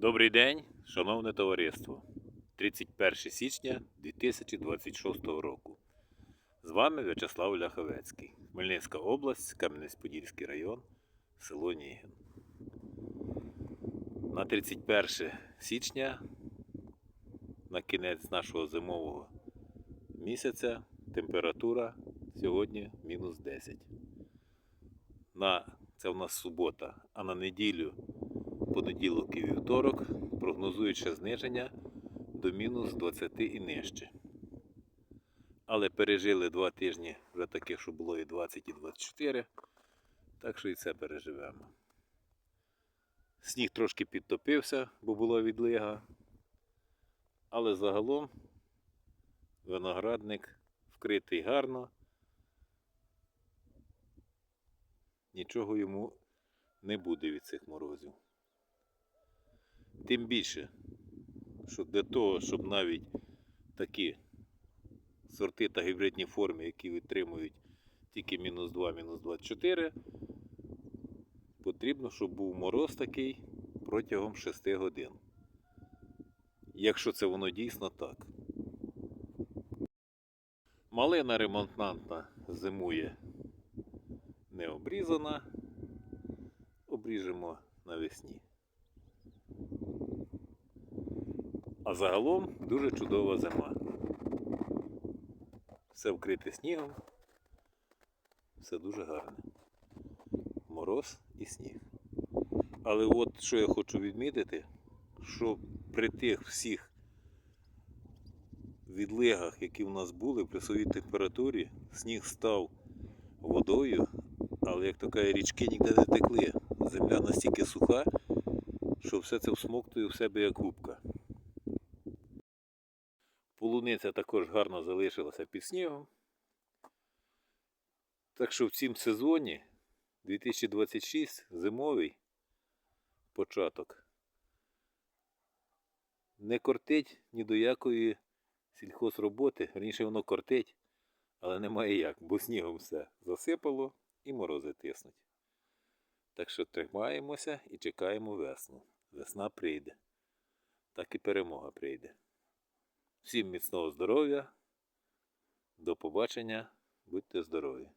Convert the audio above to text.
Добрий день, шановне товариство. 31 січня 2026 року. З вами В'ячеслав Ляховецький, Хмельницька область, Кам'янець-Подільський район, село Нігін. На 31 січня, на кінець нашого зимового місяця, температура сьогодні мінус 10. На, це в нас субота, а на неділю понеділок і вівторок прогнозують ще зниження до мінус 20 і нижче. Але пережили два тижні вже таких, що було і 20, і 24, так що і це переживемо. Сніг трошки підтопився, бо була відлига. Але загалом виноградник вкритий гарно. Нічого йому не буде від цих морозів. Тим більше, що для того, щоб навіть такі сорти та гібридні форми, які витримують тільки мінус 2, мінус 24, потрібно, щоб був мороз такий протягом 6 годин. Якщо це воно дійсно так. Малина ремонтантна зимує не обрізана, обріжемо навесні. А загалом дуже чудова зима. Все вкрите снігом, все дуже гарне. Мороз і сніг. Але от що я хочу відмітити, що при тих всіх відлигах, які в нас були при своїй температурі, сніг став водою, але як то каже, річки ніде не текли. Земля настільки суха, що все це всмоктує в себе як губка. Полуниця також гарно залишилася під снігом. Так що в цім сезоні 2026 зимовий початок не кортить ні до якої сільхозроботи. Раніше воно кортить, але немає як, бо снігом все засипало і морози тиснуть. Так що тримаємося і чекаємо весну. Весна прийде. Так і перемога прийде. Всім міцного здоров'я. До побачення. Будьте здорові!